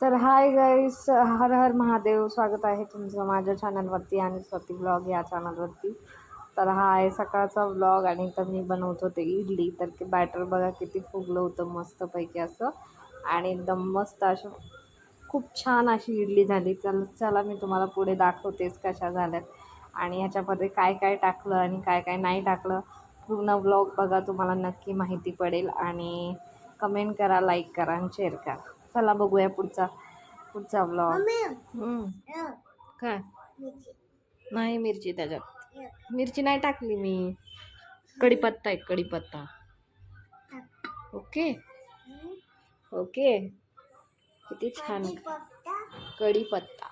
तर hi guys हर हर महादेव स्वागत आहे तुमचं माझ्या चॅनलवरती आणि स्वती ब्लॉग या चॅनलवरती तर हा आहे सकाळचा ब्लॉग आणि इथं मी बनवत होते इडली. तर ते बॅटर बघा किती फुगलं होतं मस्तपैकी असं. आणि एकदम मस्त असं खूप छान अशी इडली झाली. चल चला मी तुम्हाला पुढे दाखवतेच कशा झाल्यात. आणि ह्याच्यामध्ये काय काय टाकलं आणि काय काय नाही टाकलं पूर्ण ब्लॉग बघा तुम्हाला नक्की माहिती पडेल. आणि कमेंट करा लाईक करा आणि शेअर करा. चला बघूया पुढचा पुढचा ब्लॉग काय? नाही मिरची त्याच्यात. मिरची नाही टाकली मी. कढीपत्ता आहे कढीपत्ता. ओके? ओके. किती छान. कढीपत्ता.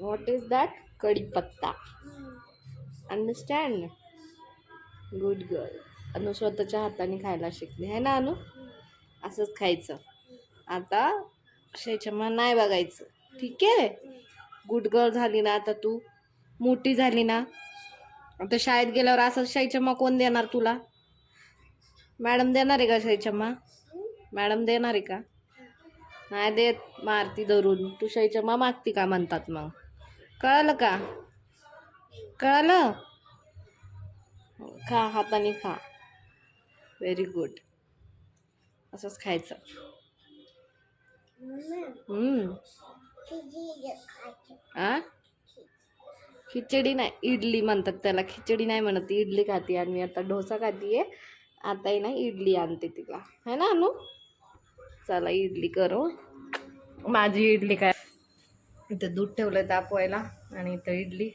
What is that kadhipatta. Understand good girl Anu स्वतःच्या हाताने खायला शिकली. आहे ना अनु? असंच खायचं. आता शेचमन नाही बघायचं. ठीक आहे? गुड गर्ल झाली ना आता तू. मोठी झाली ना. आता शाळेत गेल्यावर असं शाईचम्मा कोण देणार तुला? मॅडम देणार आहे का शाईचम्मा मॅडम देणार आहे का? नाही देत मारती धरून. तू शाईचम्मा मागती का म्हणतात मग? कळलं का? कळलं? हो, खा हाताने खा. व्हेरी गुड असंच खायचं. आ? खिचडी नाही इडली म्हणतात त्याला. खिचडी नाही म्हणत इडली खाते आणि मी आता डोसा खातीये. आता आहे ना इडली आणते तिला. है ना अनु? चला इडली करू. माझी इडली काय? इथं दूध ठेवलं तापवायला आणि इथं इडली.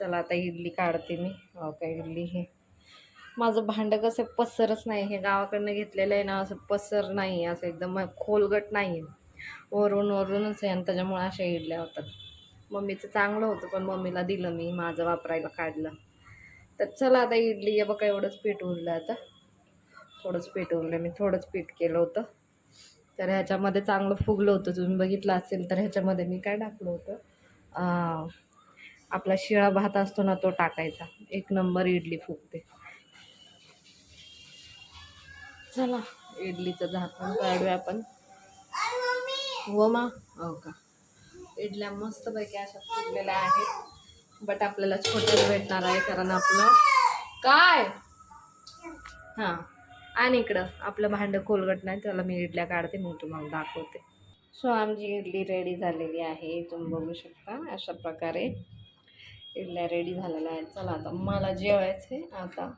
चला आता इडली काढते मी. हो काय इडली हे. माझं भांडं कसं पसरच नाही. हे गावाकडनं घेतलेलं आहे ना असं पसर नाही असं एकदम खोलगट नाही आहे. वरून वरूनच आहे आणि त्याच्यामुळे अशा इडल्या होतात. मम्मीचं चांगलं होतं पण मम्मीला दिलं मी माझं वापरायला काढलं. तर चला आता इडली आहे बघा एवढंच पीठ उरलं आता. थोडंच पीठ उरलं मी थोडंच पीठ केलं होतं. तर ह्याच्यामध्ये चांगलं फुगलं होतं. तुम्ही बघितलं असेल तर ह्याच्यामध्ये मी काय टाकलं होतं? आपला शिळा भात असतो ना तो टाकायचा. एक नंबर इडली फुगते. चला. इडलीचं झाकण काढूया आपण. हो मा. हो का? इडल्या मस्तपैकी अशा फुगलेल्या आहेत. बट आपल्याला छोटंच भेटणार आहे कारण आपलं काय? हां. आणि इकडं आपलं भांडं खोलगट नाही त्याला मी इडल्या काढते मग तुम्हाला दाखवते. सो आमची इडली रेडी झालेली आहे तुम्ही बघू शकता अशा प्रकारे. इडल्या रेडी झालेल्या आहेत. चला आता मला जेवायचं आहे आता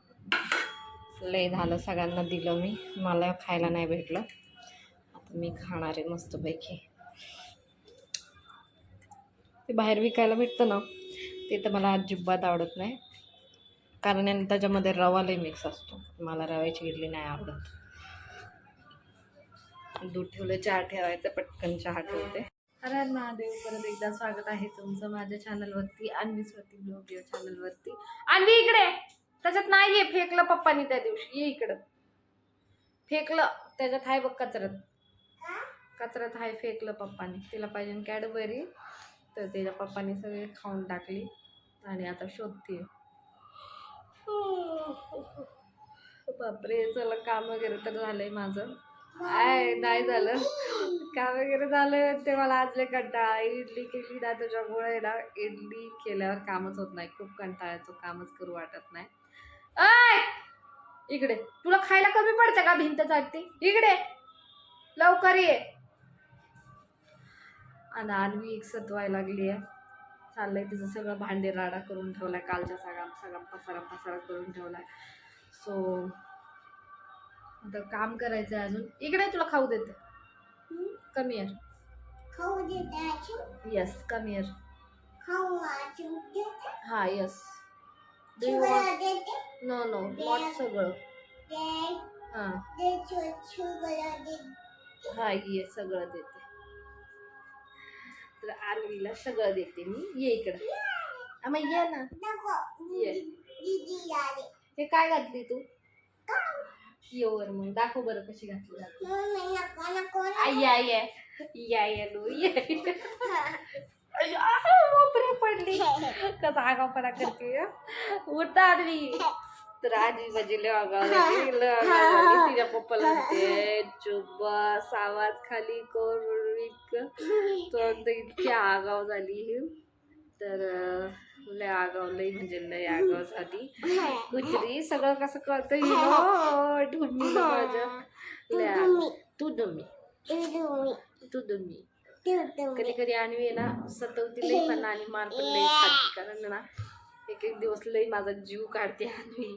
लय झालं सगळ्यांना दिलं मी. मला खायला नाही भेटलं. आता मी खाणार आहे मस्तपैकी. ते बाहेर विकायला भेटतं ना ते तर मला अजिबात आवडत नाही. कारण त्याच्यामध्ये रवा लई मिक्स असतो. मला रव्याची इडली नाही आवडत. दूध ठेवलं चहा ठेवायचं पटकन चहा ठेवते. अरे महादेव परत एकदा स्वागत आहे तुमचं माझ्या चॅनलवरती अन्वी स्वती ब्लॉग या चॅनलवरती अन्वी इकडे! त्याच्यात नाही आहे फेकलं पप्पानी त्या दिवशी. ये इकडं. फेकलं. त्याच्यात आहे बघ कचरत. कचऱ्यात आहे फेकलं पप्पानी. तिला पाहिजे कॅडबरी. तर तिच्या पप्पानी सगळे खाऊन टाकली. आणि आता शोधते बापरे चला काम वगैरे तर झालंय माझं. आय नाही झालं. काय वगैरे झालं? ते मला आजले कंटाळा. इडली केली ना त्याच्यामुळे ना इडली केल्यावर कामच होत नाही. खूप कंटाळा येतो कामच करू वाटत नाही. आय! इकडे. तुला खायला कमी पडतं का भिंत चाटते इकडे. लवकर ये. आणि आणवी एक सतवायला लागली आहे. चाललंय तिचं सगळं भांडे राडा करून ठेवलाय. कालच्या सगळा सगळा पसारा पसारा करून ठेवलाय. सो आता काम करायचं आहे अजून. इकडे तुला खाऊ देते. कमी इयर खाऊ देते येस कमी इयर खाऊ हा येस नो नो नॉट सगळं हां. हा ये सगळं देते. तर आणवीला सगळं देते मी. ये इकडं. मग ये ना. ये. हे काय घातली तू? ये वर मग दाखव बरं कशी घातली जाते आई आई अय्या, बापरे पडली. कसा आगावपणा करते उठता आणवी तर आजी माझी लय आगाव तिच्या पप्पाला म्हणते चुप आवाज खाली कर इतकं तो म्हणतो इतकी आगाव झाली ही. तर लय आगाव लय म्हणजे लय आगाव झाली. कुत्री सगळं कसं कळतं हिरो ढुमी माझं. तू दुमी तू दुमी कधी कधी आणवी ना सतवती लई पण आणि मार पण लई खाती कारण ना. एक एक दिवस लई माझा जीव काढते आणवी